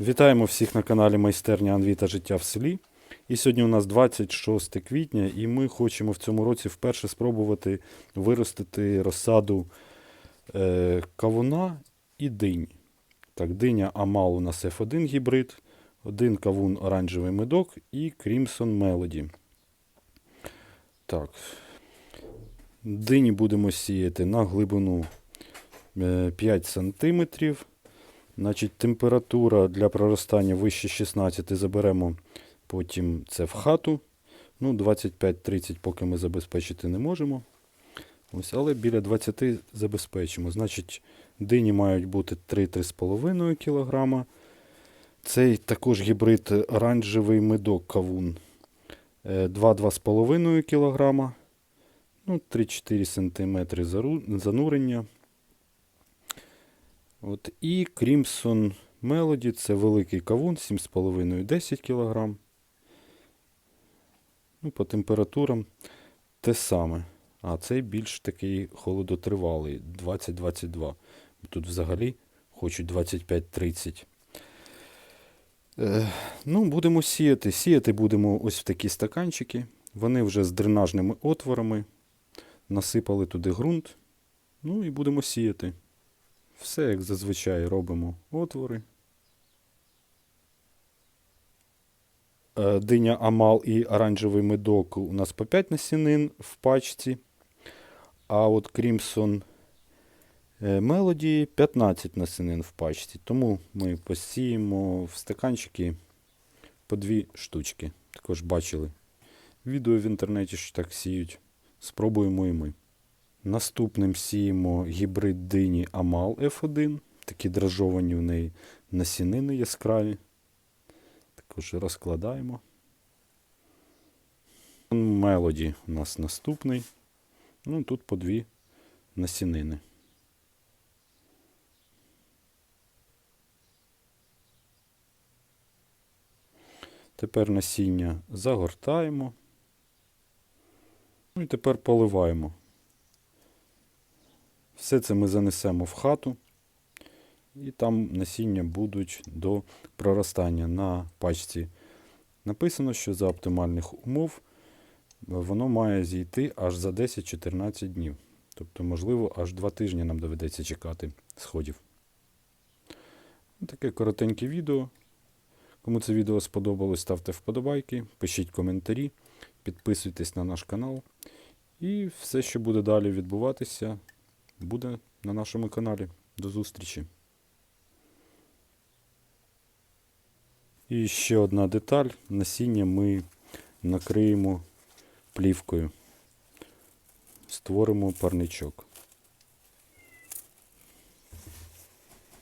Вітаємо всіх на каналі Майстерня Анві та життя в селі. І сьогодні у нас 26 квітня, і ми хочемо в цьому році вперше спробувати виростити розсаду е, кавуна і дині. Так, диня Амал у нас F1 гібрид, один кавун оранжевий медок і Crimson Melody. Так. Дині будемо сіяти на глибину е, 5 см. Значить, температура для проростання вище 16 заберемо потім це в хату. Ну, 25-30 поки ми забезпечити не можемо. Ось, але біля 20 забезпечимо. Значить, дині мають бути 3-3,5 кг. Цей також гібрид оранжевий медок кавун. е, 2-2,5 кг. Ну, 3-4 см занурення. От, і Crimson Melody це великий кавун, 7,5-10 кг. Ну, по температурам те саме. А цей більш такий холодотривалий, 20-22. Тут взагалі хочуть 25-30. Е, ну, будемо сіяти. Сіяти будемо ось в такі стаканчики. Вони вже з дренажними отворами. Насипали туди ґрунт. Ну і будемо сіяти. Все, як зазвичай, робимо отвори. Е, Диня Амал і оранжевий медок у нас по 5 насінин в пачці. А от е, Melody 15 насінин в пачці. Тому ми посіємо в стаканчики по дві штучки. Також бачили відео в інтернеті, що так сіють. Спробуємо і ми. Наступним сіємо гібрид дині Амал F1. Такі дрожжовані в неї насінини яскраві. Також розкладаємо. Мелоді у нас наступний. Ну, тут по дві насінини. Тепер насіння загортаємо. Ну і тепер поливаємо. Все це ми занесемо в хату. І там насіння будуть до проростання на пачці. Написано, що за оптимальних умов воно має зійти аж за 10-14 днів. Тобто, можливо, аж 2 тижні нам доведеться чекати сходів. Таке коротеньке відео. Кому це відео сподобалось, ставте вподобайки, пишіть коментарі, підписуйтесь на наш канал. І все, що буде далі відбуватися, буде на нашому каналі. До зустрічі! І ще одна деталь. Насіння ми накриємо плівкою. Створимо парничок.